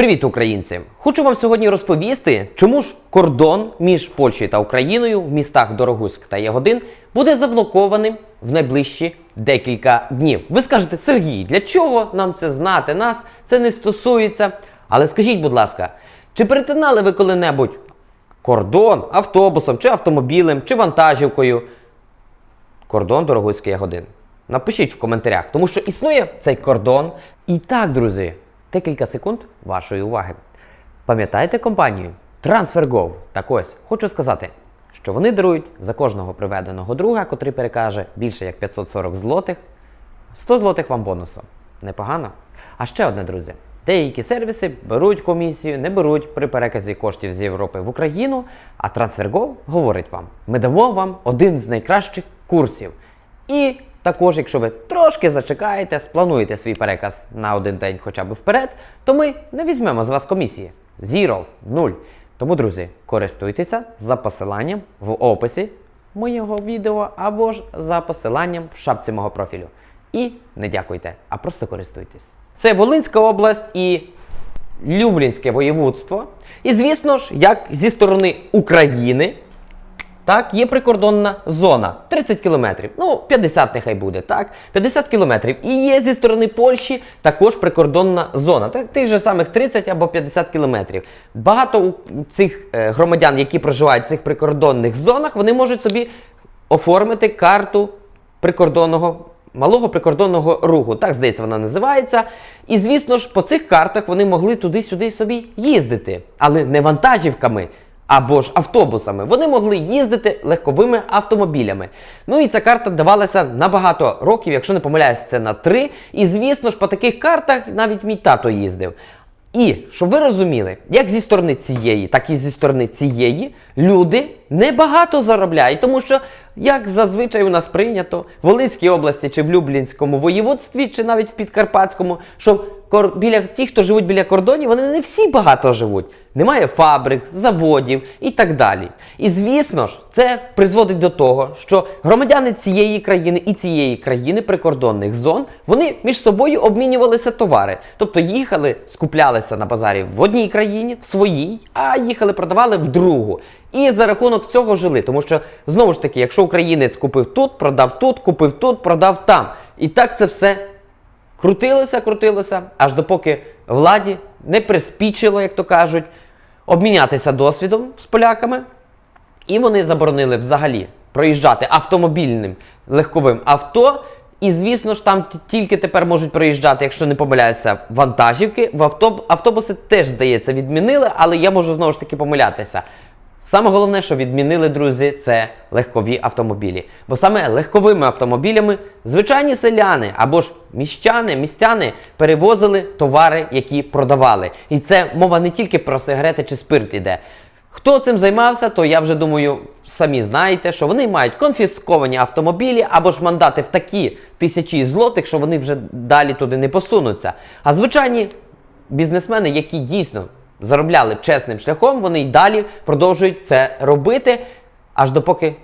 Привіт, українці! Хочу вам сьогодні розповісти, чому ж кордон між Польщею та Україною в містах Дорогуськ та Ягодин буде заблокованим в найближчі декілька днів. Ви скажете, Сергій, для чого нам це знати? Нас це не стосується. Але скажіть, будь ласка, чи перетинали ви коли-небудь кордон автобусом, чи автомобілем, чи вантажівкою? Кордон Дорогуський Ягодин. Напишіть в коментарях, тому що існує цей кордон. І так, друзі, декілька секунд вашої уваги. Пам'ятаєте компанію TransferGo? Так ось, хочу сказати, що вони дарують за кожного приведеного друга, котрий перекаже більше як 540 злотих, 100 злотих вам бонусом. Непогано? А ще одне, друзі. Деякі сервіси беруть комісію, не беруть при переказі коштів з Європи в Україну, а TransferGo говорить вам: ми дамо вам один з найкращих курсів. І також, якщо ви трошки зачекаєте, сплануєте свій переказ на один день хоча б вперед, то ми не візьмемо з вас комісії. Zero, нуль. Тому, друзі, користуйтеся за посиланням в описі моєго відео або ж за посиланням в шапці мого профілю. І не дякуйте, а просто користуйтесь. Це Волинська область і Люблінське воєводство. І звісно ж, як зі сторони України, так, є прикордонна зона 30 кілометрів. Ну, 50 нехай буде, так? 50 кілометрів. І є зі сторони Польщі також прикордонна зона. Так, тих же самих 30 або 50 кілометрів. Багато цих е, громадян, які проживають в цих прикордонних зонах, вони можуть собі оформити карту прикордонного. Малого прикордонного руху, так здається, вона називається. І звісно ж, по цих картах вони могли туди-сюди собі їздити, але не вантажівками або ж автобусами. Вони могли їздити легковими автомобілями. Ну і ця карта давалася на багато років, якщо не помиляюсь, це на три. І звісно ж, по таких картах навіть мій тато їздив. І щоб ви розуміли, як зі сторони цієї, так і зі сторони цієї люди небагато заробляють, тому що, як зазвичай у нас прийнято в Волинській області чи в Люблінському воєводстві, чи навіть в Підкарпатському, що кор- біля ті, хто живуть біля кордонів, вони не всі багато живуть. Немає фабрик, заводів і так далі. І звісно ж, це призводить до того, що громадяни цієї країни і цієї країни прикордонних зон вони між собою обмінювалися товари. Тобто їхали, скуплялися на базарі в одній країні, в своїй, а їхали, продавали в другу. І за рахунок цього жили. Тому що знову ж таки, якщо українець купив тут, продав тут, купив тут, продав там. І так це все крутилося, крутилося, аж допоки владі не приспічило, як то кажуть, обмінятися досвідом з поляками. І вони заборонили взагалі проїжджати автомобільним легковим авто. І, звісно ж, там тільки тепер можуть проїжджати, якщо не помиляюся, вантажівки. В автоб... автобуси теж, здається, відмінили, але я можу знову ж таки помилятися. Саме головне, що відмінили, друзі, це легкові автомобілі. Бо саме легковими автомобілями звичайні селяни або ж міщани, містяни перевозили товари, які продавали. І це мова не тільки про сигарети чи спирт іде. Хто цим займався, то я вже думаю, самі знаєте, що вони мають конфісковані автомобілі або ж мандати в такі тисячі злотих, що вони вже далі туди не посунуться. А звичайні бізнесмени, які дійсно заробляли чесним шляхом, вони й далі продовжують це робити, аж допоки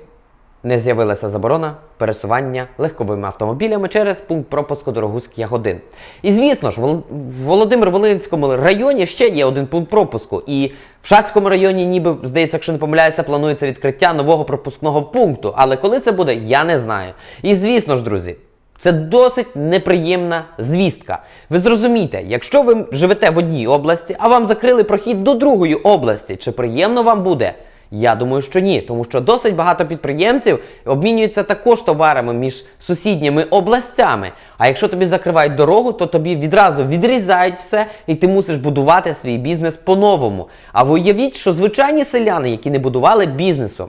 не з'явилася заборона пересування легковими автомобілями через пункт пропуску Дорогуськ Ягодин. І звісно ж, в Володимир-Волинському районі ще є один пункт пропуску. І в Шацькому районі, ніби, здається, якщо не помиляюся, планується відкриття нового пропускного пункту. Але коли це буде, я не знаю. І звісно ж, друзі. Це досить неприємна звістка. Ви зрозумієте, якщо ви живете в одній області, а вам закрили прохід до другої області, чи приємно вам буде? Я думаю, що ні, тому що досить багато підприємців обмінюються також товарами між сусідніми областями. А якщо тобі закривають дорогу, то тобі відразу відрізають все, і ти мусиш будувати свій бізнес по-новому. А ви уявіть, що звичайні селяни, які не будували бізнесу,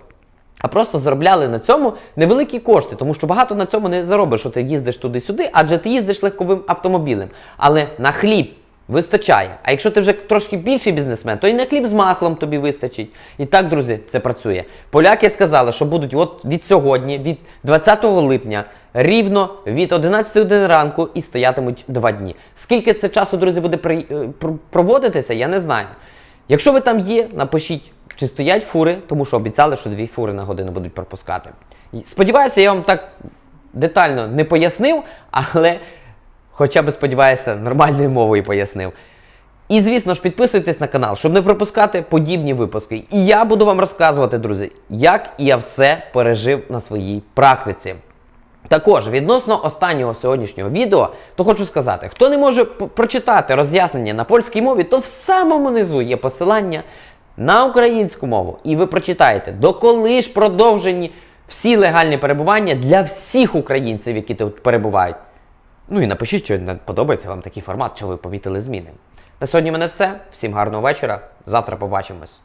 а просто заробляли на цьому невеликі кошти, тому що багато на цьому не заробиш, що ти їздиш туди-сюди, адже ти їздиш легковим автомобілем. Але на хліб вистачає. А якщо ти вже трошки більший бізнесмен, то і на хліб з маслом тобі вистачить. І так, друзі, це працює. Поляки сказали, що будуть от від сьогодні, від 20 липня, рівно від 11 години ранку і стоятимуть два дні. Скільки це часу, друзі, буде при- е, проводитися, я не знаю. Якщо ви там є, напишіть, чи стоять фури, тому що обіцяли, що дві фури на годину будуть пропускати. Сподіваюся, я вам так детально не пояснив, але хоча б сподіваюся, нормальною мовою пояснив. І звісно ж, підписуйтесь на канал, щоб не пропускати подібні випуски. І я буду вам розказувати, друзі, як я все пережив на своїй практиці. Також відносно останнього сьогоднішнього відео, то хочу сказати, хто не може прочитати роз'яснення на польській мові, то в самому низу є посилання на українську мову. І ви прочитаєте, доколи ж продовжені всі легальні перебування для всіх українців, які тут перебувають. Ну і напишіть, що не подобається вам такий формат, чи ви помітили зміни. На сьогодні мене все. Всім гарного вечора. Завтра побачимось.